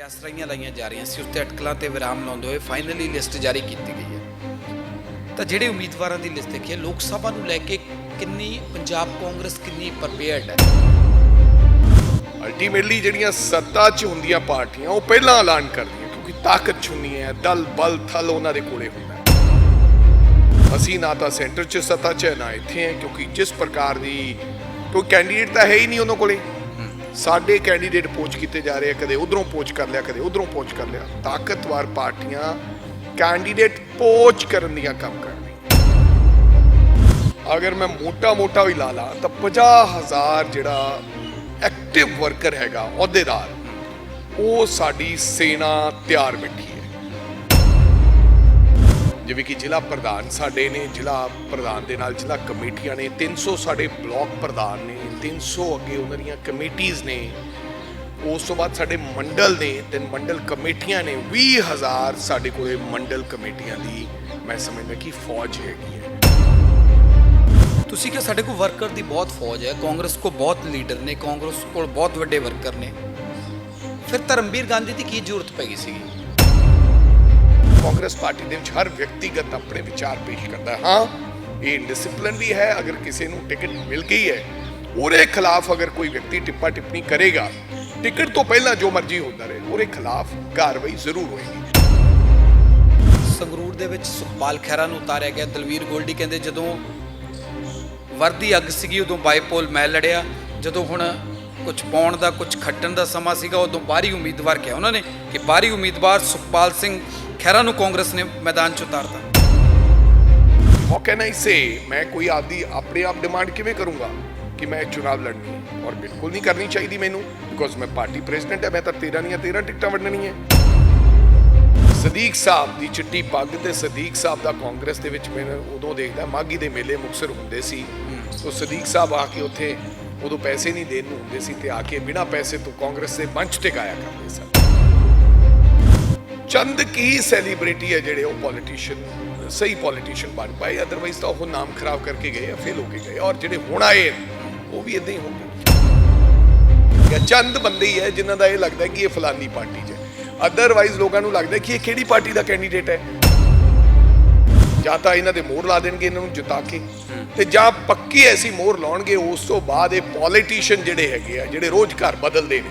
ਕਿਆਸਰਾਈਆਂ ਲਾਈਆਂ ਜਾ ਰਹੀਆਂ ਸੀ ਉੱਤੇ ਅਟਕਲਾਂ ਤੇ ਵਿਰਾਮ ਲਾਉਂਦੇ ਹੋਏ ਫਾਈਨਲੀ ਲਿਸਟ ਜਾਰੀ ਕੀਤੀ ਗਈ ਹੈ। ਤਾਂ ਜਿਹੜੇ ਉਮੀਦਵਾਰਾਂ ਦੀ ਲਿਸਟ ਦੇਖੀ ਲੋਕ ਸਭਾ ਨੂੰ ਲੈ ਕੇ ਕਿੰਨੀ ਪੰਜਾਬ ਕਾਂਗਰਸ ਕਿੰਨੀ ਪ੍ਰਪੇਅਰਡ ਹੈ। ਅਲਟੀਮੇਟਲੀ ਜਿਹੜੀਆਂ ਸੱਤਾ 'ਚ ਹੁੰਦੀਆਂ ਪਾਰਟੀਆਂ, ਉਹ ਪਹਿਲਾਂ ਐਲਾਨ ਕਰਦੀਆਂ, ਕਿਉਂਕਿ ਤਾਕਤ 'ਚ ਹੁੰਦੀ ਹੈ, ਦਲ ਬਲ ਥਲ ਉਹਨਾਂ ਦੇ ਕੋਲੇ ਹੁੰਦਾ ਅਸੀਂ ਨਾ ਤਾਂ ਸੈਂਟਰ 'ਚ ਸੱਤਾ 'ਚ ਨਾ ਇੱਥੇ ਹੈ, ਕਿਉਂਕਿ ਜਿਸ ਪ੍ਰਕਾਰ ਦੀ ਕੋਈ ਕੈਂਡੀਡੇਟ ਤਾਂ ਹੈ ਹੀ ਨਹੀਂ ਉਹਨਾਂ ਕੋਲੇ। ਸਾਡੇ ਕੈਂਡੀਡੇਟ ਪੋਚ ਕੀਤੇ ਜਾ ਰਹੇ ਆ, ਕਦੇ ਉਧਰੋਂ ਪੋਚ ਕਰ ਲਿਆ, ਕਦੇ ਉਧਰੋਂ ਪੋਚ ਕਰ ਲਿਆ। ਤਾਕਤਵਰ ਪਾਰਟੀਆਂ ਕੈਂਡੀਡੇਟ ਪੋਚ ਕਰਨ ਦੀਆਂ ਕੰਮ ਕਰਦੀਆਂ ਅਗਰ ਮੈਂ ਮੋਟਾ-ਮੋਟਾ ਵੀ ਲਾ ਲਾ, ਤਾਂ 50000 ਜਿਹੜਾ ਐਕਟਿਵ ਵਰਕਰ ਹੈਗਾ, ਅਹੁਦੇਦਾਰ, ਉਹ ਸਾਡੀ ਸੈਨਾ ਤਿਆਰ ਬੈਠੀ ਹੈ। ਜਿਵੇਂ ਕਿ ਜ਼ਿਲ੍ਹਾ ਪ੍ਰਧਾਨ ਸਾਡੇ ਨੇ, ਜ਼ਿਲ੍ਹਾ ਪ੍ਰਧਾਨ ਦੇ ਨਾਲ ਜ਼ਿਲ੍ਹਾ ਕਮੇਟੀਆਂ ਨੇ 300 ਸਾਡੇ ਬਲਾਕ ਪ੍ਰਧਾਨ ਨੇ 300 ਅੱਗੇ ਉਹਨਾਂ ਦੀਆਂ ਕਮੇਟੀਆਂ ਨੇ ਉਸ ਤੋਂ ਬਾਅਦ ਸਾਡੇ ਮੰਡਲ ਨੇ ਤੇ ਮੰਡਲ ਕਮੇਟੀਆਂ ਨੇ 20000 ਸਾਡੇ ਕੋਲੇ ਮੰਡਲ ਕਮੇਟੀਆਂ ਦੀ ਮੈਂ ਸਮਝਦਾ ਕਿ ਫੌਜ ਹੈਗੀ ਹੈ। ਤੁਸੀਂ ਕਿ ਸਾਡੇ ਕੋਲ ਵਰਕਰ ਦੀ ਬਹੁਤ ਫੌਜ ਹੈ ਕਾਂਗਰਸ ਕੋ ਬਹੁਤ ਲੀਡਰ ਨੇ ਕਾਂਗਰਸ ਕੋਲ ਬਹੁਤ ਵੱਡੇ ਵਰਕਰ ਨੇ। ਫਿਰ ਧਰਮਵੀਰ ਗਾਂਧੀ ਦੀ ਕੀ ਜ਼ਰੂਰਤ ਪੈ ਗਈ ਸੀਗੀ? ਕਾਂਗਰਸ ਪਾਰਟੀ ਦੇ ਵਿੱਚ ਹਰ ਵਿਅਕਤੀਗਤ ਆਪਣੇ ਵਿਚਾਰ ਪੇਸ਼ ਕਰਦਾ ਹਾਂ। ਇਹ ਡਿਸਪਲਿਨ ਵੀ ਹੈ ਅਗਰ ਕਿਸੇ ਨੂੰ ਟਿਕਟ ਮਿਲ ਗਈ ਹੈ ਉਹਦੇ ਖਿਲਾਫ ਅਗਰ ਕੋਈ ਵਿਅਕਤੀ ਟਿੱਪਾ ਟਿੱਪਣੀ ਕਰੇਗਾ ਟਿਕਟ ਤੋਂ ਪਹਿਲਾਂ ਜੋ ਮਰਜ਼ੀ ਹੁੰਦਾ ਰਹੇ ਉਹਦੇ ਖਿਲਾਫ ਕਾਰਵਾਈ ਜ਼ਰੂਰ ਹੋਏਗੀ। ਸੰਗਰੂਰ ਦੇ ਵਿੱਚ ਸੁਖਪਾਲ ਖਹਿਰਾ ਨੂੰ ਉਤਾਰਿਆ ਗਿਆ ਦਲਵੀਰ ਗੋਲਡੀ ਕਹਿੰਦੇ ਜਦੋਂ ਵਰਦੀ ਅੱਗ ਸੀਗੀ ਉਦੋਂ ਬਾਈਪੋਲ ਮੈਂ ਲੜਿਆ। ਜਦੋਂ ਹੁਣ ਕੁਝ ਪਾਉਣ ਦਾ ਕੁਝ ਖੱਟਣ ਦਾ ਸਮਾਂ ਸੀਗਾ ਉਦੋਂ ਬਾਹਰੀ ਉਮੀਦਵਾਰ ਕਿਹਾ ਉਹਨਾਂ ਨੇ ਕਿ ਬਾਹਰੀ ਉਮੀਦਵਾਰ ਸੁਖਪਾਲ ਸਿੰਘ ਖਹਿਰਾ ਨੂੰ ਕਾਂਗਰਸ ਨੇ ਮੈਦਾਨ 'ਚ ਉਤਾਰਤਾ। ਹਾਊ ਕੈਨ ਆਈ ਸੇ ਮੈਂ ਕੋਈ ਆਪਦੀ ਆਪਣੇ ਆਪ ਡਿਮਾਂਡ ਕਿਵੇਂ ਕਰੂੰਗਾ? ਕਿ ਮੈਂ ਚੁਣਾਵ ਲੜਨੀ ਔਰ ਬਿਲਕੁਲ ਨਹੀਂ ਕਰਨੀ ਚਾਹੀਦੀ ਮੈਨੂੰ ਬਿਕੋਜ਼ ਮੈਂ ਪਾਰਟੀ ਪ੍ਰੈਜ਼ੀਡੈਂਟ ਹੈ ਮੈਂ ਤਾਂ 13 ਦੀਆਂ 13 ਟਿਕਟਾਂ ਵੰਡਣੀਆਂ ਸਦੀਕ ਸਾਹਿਬ ਦੀ ਚਿੱਟੀ ਪੱਗ ਤੇ ਸਦੀਕ ਸਾਹਿਬ ਦਾ ਕਾਂਗਰਸ ਦੇ ਵਿੱਚ ਮੈਂ ਉਦੋਂ ਦੇਖਦਾ ਮਾਗੀ ਦੇ ਮੇਲੇ ਮੁਕਸਰ ਹੁੰਦੇ ਸੀ। ਤੋ ਸਦੀਕ ਸਾਹਿਬ ਆ ਕੇ ਉੱਥੇ ਉਦੋਂ ਪੈਸੇ ਨਹੀਂ ਦੇਣ ਨੂੰ ਹੁੰਦੇ ਸੀ ਤੇ ਆ ਕੇ ਬਿਨਾਂ ਪੈਸੇ ਤੋਂ ਕਾਂਗਰਸ ਦੇ ਮੰਚ ਤੇ ਗਾਇਆ ਕਰਦੇ ਸਨ। ਚੰਦ ਕੀ ਸੈਲੀਬ੍ਰਿਟੀ ਹੈ ਜਿਹੜੇ ਉਹ ਪੋਲੀਟੀਸ਼ੀਅਨ ਸਹੀ ਪੋਲੀਟੀਸ਼ੀਅਨ ਬਣ ਪਾਏ ਅਦਰਵਾਈਜ਼ ਤਾਂ ਉਹ ਨਾਮ ਖਰਾਬ ਕਰਕੇ ਗਏ ਫੇਲ ਹੋ ਕੇ ਗਏ ਔਰ ਜਿਹੜੇ ਹੁਣ ਆਏ ਉਹ ਵੀ ਇਦਾਂ ਹੀ ਹੋਣਗੇ ਚੰਦ ਬੰਦੇ ਹੀ ਹੈ ਜਿਨ੍ਹਾਂ ਦਾ ਇਹ ਲੱਗਦਾ ਹੈ ਕਿ ਇਹ ਫਲਾਨੀ ਪਾਰਟੀ 'ਚ ਹੈ। ਅਦਰਵਾਈਜ਼ ਲੋਕਾਂ ਨੂੰ ਲੱਗਦਾ ਕਿ ਇਹ ਕਿਹੜੀ ਪਾਰਟੀ ਦਾ ਕੈਂਡੀਡੇਟ ਹੈ? ਜਾਂ ਤਾਂ ਇਹਨਾਂ ਦੇ ਮੋਹਰ ਲਾ ਦੇਣਗੇ ਇਹਨਾਂ ਨੂੰ ਜਿਤਾ ਕੇ। ਤੇ ਜਾਂ ਪੱਕੀ ਐਸੀ ਮੋਹਰ ਲਾਉਣਗੇ ਉਸ ਤੋਂ ਬਾਅਦ ਇਹ ਪੋਲੀਟੀਸ਼ੀਅਨ ਜਿਹੜੇ ਹੈਗੇ ਆ ਜਿਹੜੇ ਰੋਜ਼ ਘਰ ਬਦਲਦੇ ਨੇ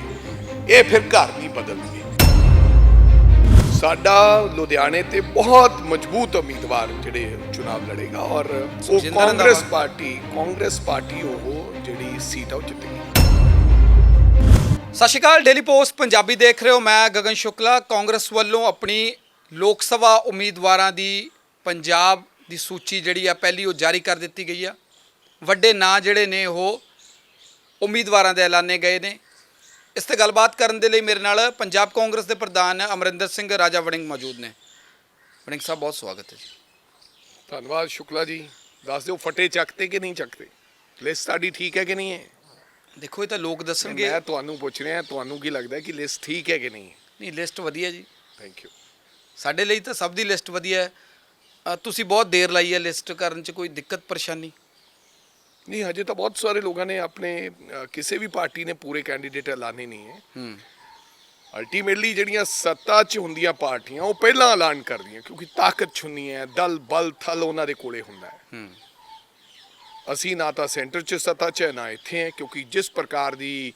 ਇਹ ਫਿਰ ਘਰ ਨਹੀਂ ਬਦਲਣਗੇ। ਸਾਡਾ ਲੁਧਿਆਣੇ ਤੇ ਬਹੁਤ ਮਜ਼ਬੂਤ ਉਮੀਦਵਾਰ ਜਿਹੜੇ ਚੁਣਾਵ ਲੜੇਗਾ ਔਰ ਉਹ ਕਾਂਗਰਸ। ਪਾਰਟੀ ਕਾਂਗਰਸ ਪਾਰਟੀ ਉਹ ਜਿਹੜੀ ਸੀਟ ਆ ਉਹ ਜਿੱਤੇਗੀ ਸਤਿ ਸ਼੍ਰੀ ਅਕਾਲ ਡੇਲੀ ਪੋਸਟ ਪੰਜਾਬੀ ਦੇਖ ਰਹੇ ਹੋ। ਮੈਂ ਗਗਨ ਸ਼ੁਕਲਾ। ਕਾਂਗਰਸ ਵੱਲੋਂ ਆਪਣੀ ਲੋਕ ਸਭਾ ਉਮੀਦਵਾਰਾਂ ਦੀ ਪੰਜਾਬ ਦੀ ਸੂਚੀ ਜਿਹੜੀ ਆ ਪਹਿਲੀ ਉਹ ਜਾਰੀ ਕਰ ਦਿੱਤੀ ਗਈ ਆ। ਵੱਡੇ ਨਾਂ ਜਿਹੜੇ ਨੇ ਉਹ ਉਮੀਦਵਾਰਾਂ ਦੇ ਐਲਾਨੇ ਗਏ ਨੇ। ਇਸ ਤੇ ਗੱਲਬਾਤ ਕਰਨ ਦੇ ਲਈ ਮੇਰੇ ਨਾਲ ਪੰਜਾਬ ਕਾਂਗਰਸ ਦੇ ਪ੍ਰਧਾਨ ਅਮਰਿੰਦਰ ਸਿੰਘ ਰਾਜਾ ਵੜਿੰਗ ਮੌਜੂਦ ਨੇ। ਵੜਿੰਗ ਸਾਹਿਬ ਬਹੁਤ ਸਵਾਗਤ ਹੈ ਜੀ। ਧੰਨਵਾਦ ਸ਼ੁਕਲਾ ਜੀ। ਦੱਸ ਦਿਓ ਫਟੇ ਚੱਕਤੇ ਕਿ ਨਹੀਂ ਚੱਕਤੇ? ਲਿਸਟ ਸਾਡੀ ਠੀਕ ਹੈ ਕਿ ਨਹੀਂ ਹੈ? ਦੇਖੋ ਇਹ ਤਾਂ ਲੋਕ ਦੱਸਣਗੇ। ਮੈਂ ਤੁਹਾਨੂੰ ਪੁੱਛ ਰਿਹਾ ਤੁਹਾਨੂੰ ਕੀ ਲੱਗਦਾ ਕਿ ਲਿਸਟ ਠੀਕ ਹੈ ਕਿ ਨਹੀਂ ਨਹੀਂ ਲਿਸਟ ਵਧੀਆ ਜੀ। ਥੈਂਕ ਯੂ ਸਾਡੇ ਲਈ ਤਾਂ ਸਭ ਦੀ ਲਿਸਟ ਵਧੀਆ ਹੈ। ਤੁਸੀਂ ਬਹੁਤ ਦੇਰ ਲਾਈ ਹੈ ਲਿਸਟ ਕਰਨ 'ਚ ਕੋਈ ਦਿੱਕਤ ਪਰੇਸ਼ਾਨੀ? ਨਹੀਂ ਹਜੇ ਤਾਂ ਬਹੁਤ ਸਾਰੇ ਲੋਕਾਂ ਨੇ ਆਪਣੇ ਕਿਸੇ ਵੀ ਪਾਰਟੀ ਨੇ ਪੂਰੇ ਕੈਂਡੀਡੇਟ ਐਲਾਨੇ ਨਹੀਂ ਹੈ। ਹੂੰ। ਅਲਟੀਮੇਟਲੀ ਜਿਹੜੀਆਂ ਸੱਤਾ 'ਚ ਹੁੰਦੀਆਂ ਪਾਰਟੀਆਂ ਉਹ ਪਹਿਲਾਂ ਐਲਾਨ ਕਰਦੀਆਂ ਕਿਉਂਕਿ ਤਾਕਤ 'ਚ ਹੁੰਦੀਆਂ ਹੈ ਦਲ ਬਲ ਥਲ ਉਹਨਾਂ ਦੇ ਕੋਲੇ ਹੁੰਦਾ ਹੈ। ਹੂੰ। ਅਸੀਂ ਨਾ ਤਾਂ ਸੈਂਟਰ 'ਚ ਸੱਤਾ 'ਚ ਹੈ ਨਾ ਇੱਥੇ ਹੈ ਕਿਉਂਕਿ ਜਿਸ ਪ੍ਰਕਾਰ ਦੀ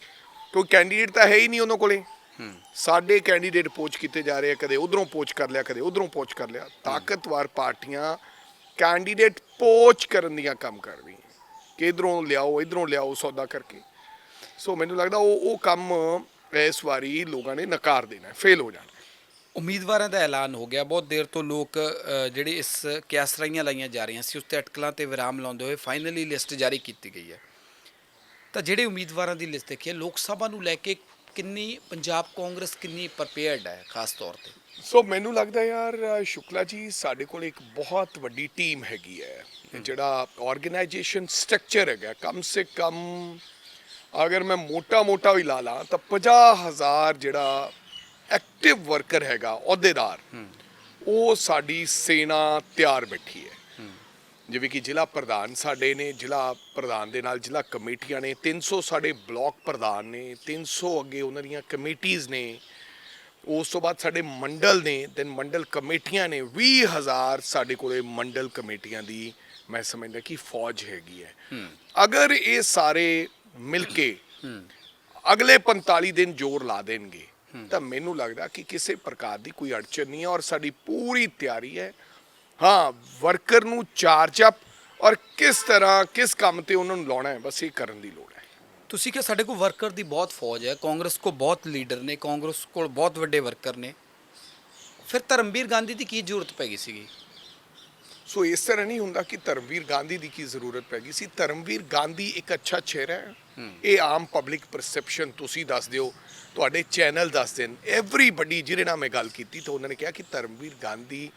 ਕੋਈ ਕੈਂਡੀਡੇਟ ਤਾਂ ਹੈ ਹੀ ਨਹੀਂ ਉਹਨਾਂ ਕੋਲੇ। ਸਾਡੇ ਕੈਂਡੀਡੇਟ ਪੋਚ ਕੀਤੇ ਜਾ ਰਹੇ ਆ ਕਦੇ ਉਧਰੋਂ ਪੋਚ ਕਰ ਲਿਆ ਕਦੇ ਉਧਰੋਂ ਪੋਚ ਕਰ ਲਿਆ। ਤਾਕਤਵਰ ਪਾਰਟੀਆਂ ਕੈਂਡੀਡੇਟ ਪੋਚ ਕਰਨ ਦੀਆਂ ਕੰਮ ਕਰ ਰਹੀਆਂ। ਕਿ ਇਧਰੋਂ ਲਿਆਓ ਇਧਰੋਂ ਲਿਆਓ ਸੌਦਾ ਕਰਕੇ। ਸੋ ਮੈਨੂੰ ਲੱਗਦਾ ਉਹ ਉਹ ਕੰਮ ਇਸ ਵਾਰੀ ਲੋਕਾਂ ਨੇ ਨਕਾਰ ਦੇਣਾ ਫੇਲ ਹੋ ਜਾਣਾ। ਉਮੀਦਵਾਰਾਂ ਦਾ ਐਲਾਨ ਹੋ ਗਿਆ। ਬਹੁਤ ਦੇਰ ਤੋਂ ਲੋਕ ਅ, ਜਿਹੜੇ ਇਸ ਕਿਆਸਰਾਈਆਂ ਲਾਈਆਂ ਜਾ ਰਹੀਆਂ ਸੀ ਉਸ ਤੇ ਅਟਕਲਾਂ ਤੇ ਵਿਰਾਮ ਲਾਉਂਦੇ ਹੋਏ ਫਾਈਨਲੀ ਲਿਸਟ ਜਾਰੀ ਕੀਤੀ ਗਈ ਹੈ। ਤਾਂ ਜਿਹੜੇ ਉਮੀਦਵਾਰਾਂ ਦੀ ਲਿਸਟ ਦੇਖੀ ਹੈ ਲੋਕ ਸਭਾ ਨੂੰ ਲੈ ਕੇ ਕਿੰਨੀ ਪੰਜਾਬ ਕਾਂਗਰਸ ਕਿੰਨੀ ਪ੍ਰਪੇਅਰਡ ਹੈ ਖਾਸ ਤੌਰ ਤੇ? ਸੋ ਮੈਨੂੰ ਲੱਗਦਾ ਯਾਰ ਅ, ਸ਼ੁਕਲਾ ਜੀ ਸਾਡੇ ਕੋਲ ਇੱਕ ਬਹੁਤ ਵੱਡੀ ਟੀਮ ਹੈਗੀ ਹੈ। ਜਿਹੜਾ ਆਰਗੇਨਾਈਜੇਸ਼ਨ ਸਟਰਕਚਰ ਹੈਗਾ ਕਮ ਸੇ ਕਮ ਅਗਰ ਮੈਂ ਮੋਟਾ-ਮੋਟਾ ਵੀ ਲਾ ਲਾਂ ਤਾਂ 50000 ਜਿਹੜਾ ਐਕਟਿਵ ਵਰਕਰ ਹੈਗਾ ਅਹੁਦੇਦਾਰ ਉਹ ਸਾਡੀ ਸੈਨਾ ਤਿਆਰ ਬੈਠੀ ਹੈ। ਜਿਵੇਂ ਕਿ ਜ਼ਿਲ੍ਹਾ ਪ੍ਰਧਾਨ ਸਾਡੇ ਨੇ ਜ਼ਿਲ੍ਹਾ ਪ੍ਰਧਾਨ ਦੇ ਨਾਲ ਜ਼ਿਲ੍ਹਾ ਕਮੇਟੀਆਂ ਨੇ 300 ਸਾਡੇ ਬਲਾਕ ਪ੍ਰਧਾਨ ਨੇ 300 ਅੱਗੇ ਉਹਨਾਂ ਦੀਆਂ ਕਮੇਟੀਆਂ ਨੇ ਉਸ ਤੋਂ ਬਾਅਦ ਸਾਡੇ ਮੰਡਲ ਨੇ ਤੇ ਮੰਡਲ ਕਮੇਟੀਆਂ ਨੇ 20000 ਸਾਡੇ ਕੋਲੇ ਮੰਡਲ ਕਮੇਟੀਆਂ ਦੀ ਮੈਂ ਸਮਝਦਾ ਕਿ ਫੌਜ ਹੈਗੀ ਹੈ। ਅਗਰ ਇਹ ਸਾਰੇ ਮਿਲ ਕੇ ਅਗਲੇ 45 ਦਿਨ ਜ਼ੋਰ ਲਾ ਦੇਣਗੇ ਤਾਂ ਮੈਨੂੰ ਲੱਗਦਾ ਕਿ ਕਿਸੇ ਪ੍ਰਕਾਰ ਦੀ ਕੋਈ ਅੜਚਨ ਨਹੀਂ ਹੈ ਔਰ ਸਾਡੀ ਪੂਰੀ ਤਿਆਰੀ ਹੈ। ਹਾਂ ਵਰਕਰ ਨੂੰ ਚਾਰਜ ਅਪ ਔਰ ਕਿਸ ਤਰ੍ਹਾਂ, ਕਿਸ ਕੰਮ ਤੇ ਉਹਨਾਂ ਨੂੰ ਲਾਉਣਾ ਹੈ, ਬਸ ਇਹ ਕਰਨ ਦੀ ਲੋੜ ਹੈ। ਤੁਸੀਂ ਕਿ ਸਾਡੇ ਕੋਲ ਵਰਕਰ ਦੀ ਬਹੁਤ ਫੌਜ ਹੈ, ਕਾਂਗਰਸ ਕੋਲ ਬਹੁਤ ਲੀਡਰ ਨੇ, ਕਾਂਗਰਸ ਕੋਲ ਬਹੁਤ ਵੱਡੇ ਵਰਕਰ ਨੇ। ਫਿਰ ਧਰਮਵੀਰ ਗਾਂਧੀ ਦੀ ਕੀ ਜ਼ਰੂਰਤ ਪੈ ਗਈ ਸੀਗੀ? ਸੋ ਇਸ ਤਰ੍ਹਾਂ ਨਹੀਂ ਹੁੰਦਾ ਕਿ ਧਰਮਵੀਰ ਗਾਂਧੀ ਦੀ ਕੀ ਜ਼ਰੂਰਤ ਪੈ ਗਈ ਸੀ। ਧਰਮਵੀਰ ਗਾਂਧੀ ਇੱਕ ਅੱਛਾ ਚਿਹਰਾ ਹੈ। ਇਹ ਆਮ ਪਬਲਿਕ ਪਰਸੈਪਸ਼ਨ ਤੁਸੀਂ ਦੱਸ ਦਿਓ ਤੁਹਾਡੇ ਚੈਨਲ ਦੱਸ ਦੇਣ। ਐਵਰੀਬਡੀ ਜਿਹਦੇ ਨਾਲ ਮੈਂ ਗੱਲ ਕੀਤੀ ਤਾਂ ਉਹਨਾਂ ਨੇ ਕਿਹਾ ਕਿ Dharamvir Gandhi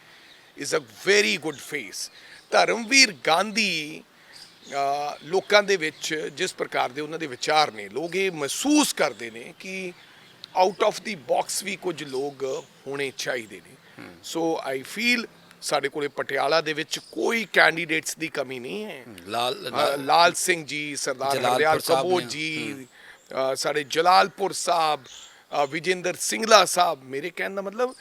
is a very good face Dharamvir Gandhi ਲੋਕਾਂ ਦੇ ਵਿੱਚ ਜਿਸ ਪ੍ਰਕਾਰ ਦੇ ਉਹਨਾਂ ਦੇ ਵਿਚਾਰ ਨੇ ਲੋਕ ਇਹ ਮਹਿਸੂਸ ਕਰਦੇ ਨੇ ਕਿ ਆਊਟ ਆਫ ਦੀ ਬਾਕਸ ਵੀ ਕੁਝ ਲੋਕ ਹੋਣੇ ਚਾਹੀਦੇ ਨੇ। ਸੋ ਆਈ ਫੀਲ ਸਾਡੇ ਕੋਲੇ ਪਟਿਆਲਾ ਦੇ ਵਿੱਚ ਕੋਈ ਕੈਂਡੀਡੇਟਸ ਦੀ ਕਮੀ ਨਹੀਂ ਹੈ। ਲਾਲ ਲਾਲ ਸਿੰਘ ਜੀ ਸਰਦਾਰ ਹਰਿਆਲ ਨੇ। ਜੀ ਸਾਡੇ ਜਲਾਲਪੁਰ ਸਾਹਿਬ ਵਿਜੇਂਦਰ ਸਿੰਗਲਾ ਸਾਹਿਬ ਮੇਰੇ ਕਹਿਣ ਦਾ ਮਤਲਬ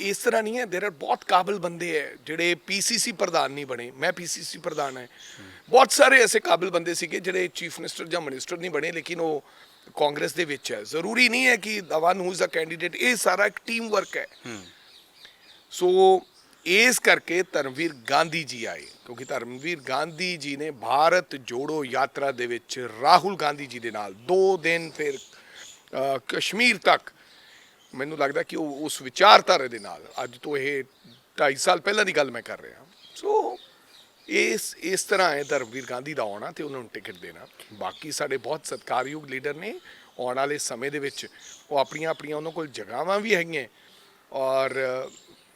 ਇਸ ਤਰ੍ਹਾਂ ਨਹੀਂ ਹੈ ਦੇਰ ਆਰ ਬਹੁਤ ਕਾਬਲ ਬੰਦੇ ਹੈ ਜਿਹੜੇ ਪੀਸੀਸੀ ਪ੍ਰਧਾਨ ਨਹੀਂ ਬਣੇ। ਮੈਂ ਪੀਸੀਸੀ ਪ੍ਰਧਾਨ ਹੈ। ਬਹੁਤ ਸਾਰੇ ਐਸੇ ਕਾਬਲ ਬੰਦੇ ਸੀਗੇ ਜਿਹੜੇ ਚੀਫ ਮਿਨਿਸਟਰ ਜਾਂ ਮਿਨਿਸਟਰ ਨਹੀਂ ਬਣੇ ਲੇਕਿਨ ਉਹ ਕਾਂਗਰਸ ਦੇ ਵਿੱਚ ਹੈ। ਜ਼ਰੂਰੀ ਨਹੀਂ ਹੈ ਕਿ is a ਕੈਂਡੀਡੇਟ ਇਹ ਸਾਰਾ ਇੱਕ ਟੀਮ ਵਰਕ ਹੈ। ਸੋ ਇਸ ਕਰਕੇ ਧਰਮਵੀਰ ਗਾਂਧੀ ਜੀ ਆਏ, ਕਿਉਂਕਿ ਧਰਮਵੀਰ ਗਾਂਧੀ ਜੀ ਨੇ ਭਾਰਤ ਜੋੜੋ ਯਾਤਰਾ ਦੇ ਵਿੱਚ ਰਾਹੁਲ ਗਾਂਧੀ ਜੀ ਦੇ ਨਾਲ 2 ਦਿਨ ਫਿਰ ਕਸ਼ਮੀਰ ਤੱਕ ਮੈਨੂੰ ਲੱਗਦਾ ਕਿ ਉਹ ਉਸ ਵਿਚਾਰਧਾਰੇ ਦੇ ਨਾਲ, ਅੱਜ ਤੋਂ ਇਹ 2.5 ਸਾਲ ਪਹਿਲਾਂ ਦੀ ਗੱਲ ਮੈਂ ਕਰ ਰਿਹਾ। ਸੋ ਇਸ ਇਸ ਤਰ੍ਹਾਂ ਹੈ ਧਰਮਵੀਰ ਗਾਂਧੀ ਦਾ ਆਉਣਾ ਤੇ ਉਹਨਾਂ ਨੂੰ ਟਿਕਟ ਦੇਣਾ। ਬਾਕੀ ਸਾਡੇ ਬਹੁਤ ਸਤਿਕਾਰਯੋਗ ਲੀਡਰ ਨੇ, ਆਉਣ ਵਾਲੇ ਸਮੇਂ ਦੇ ਵਿੱਚ ਉਹ ਆਪਣੀਆਂ ਆਪਣੀਆਂ ਉਹਨਾਂ ਕੋਲ ਜਗ੍ਹਾਵਾਂ ਵੀ ਹੈਗੀਆਂ ਔਰ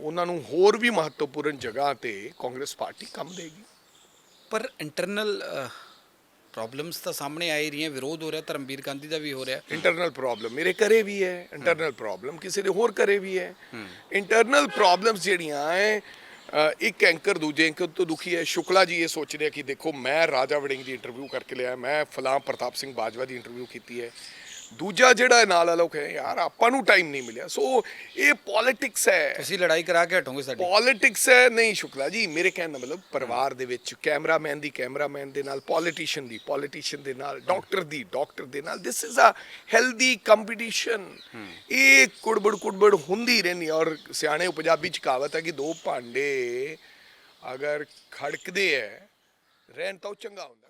ਉਹਨਾਂ ਨੂੰ ਹੋਰ ਵੀ ਮਹੱਤਵਪੂਰਨ ਜਗ੍ਹਾ ਤੇ ਕਾਂਗਰਸ ਪਾਰਟੀ ਕੰਮ ਦੇਗੀ। ਪਰ ਇੰਟਰਨਲ ਪ੍ਰੋਬਲਮਸ ਤਾਂ ਸਾਹਮਣੇ ਆ ਹੀ ਰਹੀਆਂ ਵਿਰੋਧ ਹੋ ਰਿਹਾ ਧਰਮਵੀਰ ਗਾਂਧੀ ਦਾ ਵੀ ਹੋ ਰਿਹਾ। ਇੰਟਰਨਲ ਪ੍ਰੋਬਲਮ ਮੇਰੇ ਘਰੇ ਵੀ ਹੈ ਇੰਟਰਨਲ ਪ੍ਰੋਬਲਮ ਕਿਸੇ ਦੇ ਹੋਰ ਘਰੇ ਵੀ ਹੈ। ਇੰਟਰਨਲ ਪ੍ਰੋਬਲਮਸ ਜਿਹੜੀਆਂ ਹੈ ਅ, ਇੱਕ ਐਂਕਰ ਦੂਜੇ ਐਂਕਰ ਤੋਂ ਦੁਖੀ ਹੈ। ਸ਼ੁਕਲਾ ਜੀ ਇਹ ਸੋਚ ਰਿਹਾ ਕਿ ਦੇਖੋ ਮੈਂ ਰਾਜਾ ਵੜਿੰਗ ਦੀ ਇੰਟਰਵਿਊ ਕਰਕੇ ਲਿਆ ਮੈਂ ਫਲਾਂ ਪ੍ਰਤਾਪ ਸਿੰਘ ਬਾਜਵਾ ਦੀ ਇੰਟਰਵਿਊ ਕੀਤੀ ਹੈ। ਦੂਜਾ ਜਿਹੜਾ ਨਾਲ ਵਾਲਾ ਲੋਕ ਹੈ ਯਾਰ ਆਪਾਂ ਨੂੰ ਟਾਈਮ ਨਹੀਂ ਮਿਲਿਆ। ਸੋ ਇਹ ਪੋਲਿਟਿਕਸ ਹੈ। ਤੁਸੀਂ ਲੜਾਈ ਕਰਾ ਕੇ ਹਟੋਗੇ ਸਾਡੀ। ਪੋਲਿਟਿਕਸ ਹੈ ਨਹੀਂ ਸ਼ੁਕਲਾ ਜੀ ਮੇਰੇ ਕਹਿਣ ਦਾ ਮਤਲਬ ਪਰਿਵਾਰ ਦੇ ਵਿੱਚ ਕੈਮਰਾਮੈਨ ਦੀ ਕੈਮਰਾਮੈਨ ਦੇ ਨਾਲ ਪੋਲੀਟੀਸ਼ੀਅਨ ਦੀ ਪੋਲੀਟੀਸ਼ੀਅਨ ਦੇ ਨਾਲ ਡਾਕਟਰ ਦੀ ਡਾਕਟਰ ਦੇ ਨਾਲ this is a healthy competition ਇਹ ਕੁੜਬੜ ਕੁੜਬੜ ਹੁੰਦੀ ਰਹਿੰਦੀ ਔਰ ਸਿਆਣੇ ਪੰਜਾਬੀ ਚ ਕਹਾਵਤ ਹੈ ਕਿ ਦੋ ਭਾਂਡੇ ਅਗਰ ਖੜਕਦੇ ਹੈ ਰਹਿਣ ਤਾਂ ਉਹ ਚੰਗਾ ਹੁੰਦਾ।